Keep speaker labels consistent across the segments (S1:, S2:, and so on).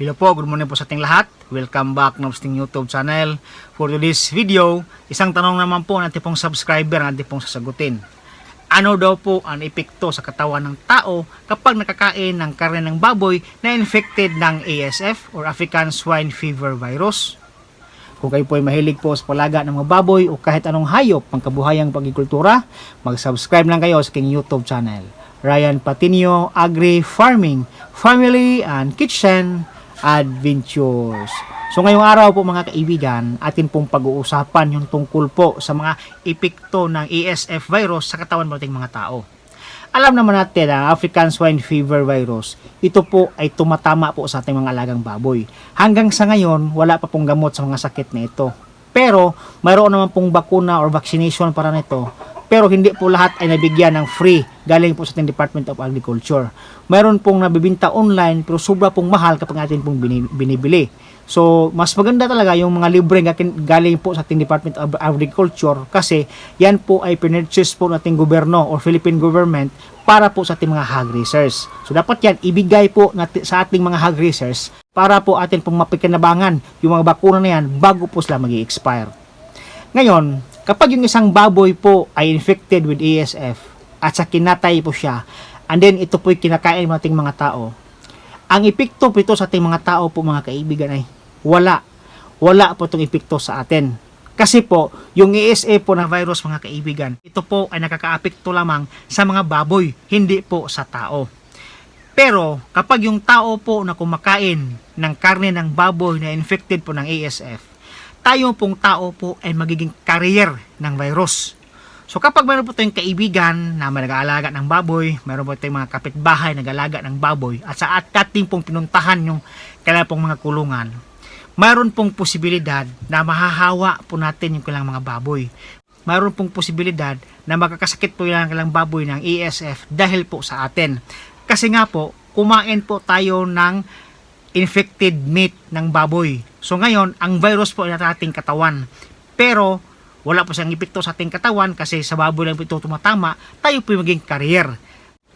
S1: Hello po, good morning po sa ating lahat. Welcome back ng ating YouTube channel. For today's video, isang tanong naman po ng ating pong subscriber ang ating pong sasagutin. Ano daw po ang epekto sa katawan ng tao kapag nakakain ng karne ng baboy na infected ng ASF or African Swine Fever Virus? Kung kayo po ay mahilig po sa palaga ng mga baboy o kahit anong hayop pang kabuhayang pagkikultura, mag-subscribe lang kayo sa aking YouTube channel. Ryan Patinio Agri Farming, Family and Kitchen Adventures. So ngayong araw po mga kaibigan, atin pong pag-uusapan yung tungkol po sa mga epekto ng ASF virus sa katawan ng ating mga tao. Alam naman natin ang African Swine Fever virus, ito po ay tumatama po sa ating mga alagang baboy. Hanggang sa ngayon, wala pa pong gamot sa mga sakit na ito. Pero, mayroon naman pong bakuna or vaccination para nito. Pero hindi po lahat ay nabigyan ng free galing po sa ating Department of Agriculture. Mayroon pong nabibinta online pero sobra pong mahal kapag natin pong bini- binibili. So, mas maganda talaga yung mga libre galing po sa ating Department of Agriculture kasi yan po ay pinurchase po nating gobyerno or Philippine government para po sa ating mga hog raisers. So, dapat yan ibigay po natin sa ating mga hog raisers para po atin pong mapikinabangan yung mga bakuna na yan bago po sila mag expire Ngayon, kapag yung isang baboy po ay infected with ASF at sa kinatay po siya, and then ito po kinakain ng ating mga tao, ang epekto po ito sa ating mga tao po mga kaibigan ay wala. Wala po itong epekto sa atin. Kasi po, yung ASF po na virus mga kaibigan, ito po ay nakakaapekto lamang sa mga baboy, hindi po sa tao. Pero kapag yung tao po na kumakain ng karne ng baboy na infected po ng ASF, tayo pong tao po ay magiging carrier ng virus. So kapag meron po tayong kaibigan na may nag-aalaga ng baboy, meron po tayong mga kapitbahay na nag-aalaga ng baboy, at sa at ating pong pinuntahan yung kailangan pong mga kulungan, mayroon pong posibilidad na mahahawa po natin yung kailang mga baboy. Mayroon pong posibilidad na magkakasakit po yung kailang baboy ng ASF dahil po sa atin. Kasi nga po, kumain po tayo ng infected meat ng baboy. So ngayon, ang virus po ay nasa ating katawan. Pero wala po siyang epekto sa ating katawan kasi sa baboy lang po ito tumatama, tayo po maging carrier.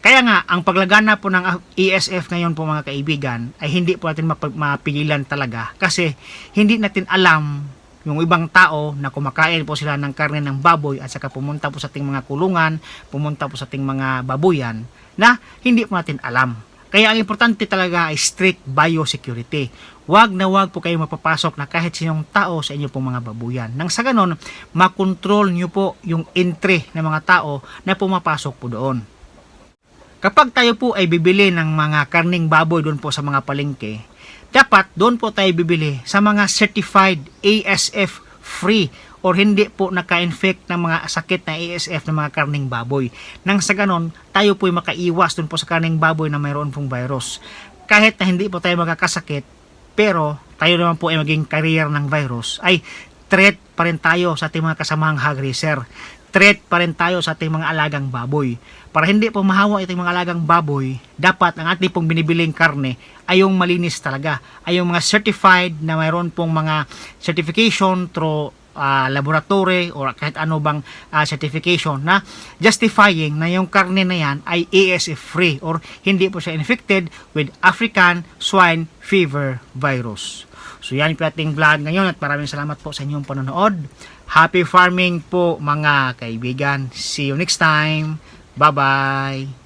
S1: Kaya nga, ang paglagana po ng ESF ngayon po mga kaibigan ay hindi po natin map- mapigilan talaga kasi hindi natin alam yung ibang tao na kumakain po sila ng karne ng baboy at saka pumunta po sa ating mga kulungan, pumunta po sa ating mga babuyan na hindi po natin alam. Kaya ang importante talaga ay strict biosecurity. Huwag na huwag po kayo mapapasok na kahit sinong tao sa inyo pong mga babuyan. Nang sa ganon, makontrol nyo po yung entry ng mga tao na pumapasok po doon. Kapag tayo po ay bibili ng mga karning baboy doon po sa mga palengke, dapat doon po tayo bibili sa mga certified ASF free or hindi po naka-infect ng mga sakit na ASF ng mga karning baboy. Nang sa ganon, tayo po ay makaiwas doon po sa karning baboy na mayroon pong virus. Kahit na hindi po tayo magkakasakit, pero tayo naman po ay maging carrier ng virus, ay threat pa rin tayo sa ating mga kasamahang hog raiser. Threat pa rin tayo sa ating mga alagang baboy. Para hindi po mahawa itong mga alagang baboy, dapat ang ating pong binibiling karne ay yung malinis talaga. Ay yung mga certified na mayroon pong mga certification through ah, laboratory or kahit ano bang ah, certification na justifying na yung karne na yan ay ASF free or hindi po siya infected with African Swine Fever Virus. So yan po ating vlog ngayon at maraming salamat po sa inyong panonood. Happy farming po mga kaibigan. See you next time. Bye-bye.